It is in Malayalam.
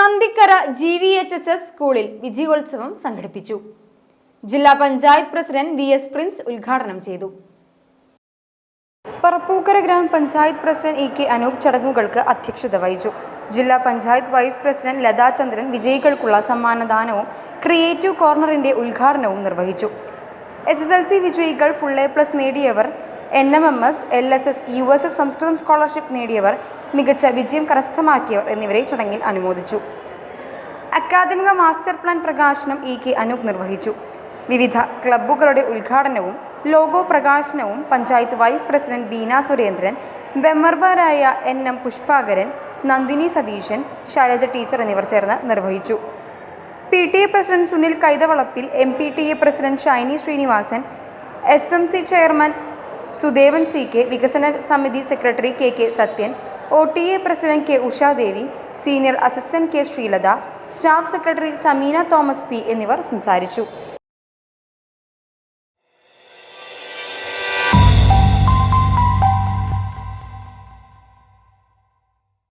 Nandikkara G V H S S സ്കൂളിൽ വിജയോത്സവം സംഘടിപ്പിച്ചു. ജില്ലാ panchayat president V S Prince ഉദ്ഘാടനം ചെയ്തു. പറപ്പൂക്കര ഗ്രാമപഞ്ചായത്ത് പ്രസിഡന്റ് ഇ കെ അനൂപ് ചടങ്ങുകൾക്ക് അധ്യക്ഷത വഹിച്ചു. ജില്ലാ പഞ്ചായത്ത് വൈസ് പ്രസിഡന്റ് ലതാ ചന്ദ്രൻ വിജയികൾക്കുള്ള സമ്മാനദാനവും ക്രിയേറ്റീവ് കോർണറിന്റെ ഉദ്ഘാടനവും നിർവഹിച്ചു. എസ് എസ് എൽ സി വിജയികൾ ഫുൾ എ പ്ലസ് നേടിയവർ N M M S L S S U S S സംസ്കൃതം സ്കോളർഷിപ്പ് നേടിയവർ മികച്ച വിജയം കരസ്ഥമാക്കിയവർ എന്നിവരെ ചടങ്ങിൽ അനുമോദിച്ചു. അക്കാദമിക മാസ്റ്റർ പ്ലാൻ പ്രകാശനം ഇ കെ അനൂപ് നിർവഹിച്ചു. വിവിധ ക്ലബ്ബുകളുടെ ഉദ്ഘാടനവും ലോഗോ പ്രകാശനവും പഞ്ചായത്ത് വൈസ് പ്രസിഡന്റ് ബീന സുരേന്ദ്രൻ മെമ്പർമാരായ N M Pushpakaran Nandini Satheesan Shailaja teacher എന്നിവർ ചേർന്ന് നിർവഹിച്ചു. P T A president Sunil Kaithavalappil M P T A president Shiny Srinivasan S M C chairman Sudevan C K വികസന സമിതി secretary K K Sathyan O T A president K Ushadevi senior assistant K Sreelatha staff secretary Sameena Thomas P എന്നിവർ സംസാരിച്ചു.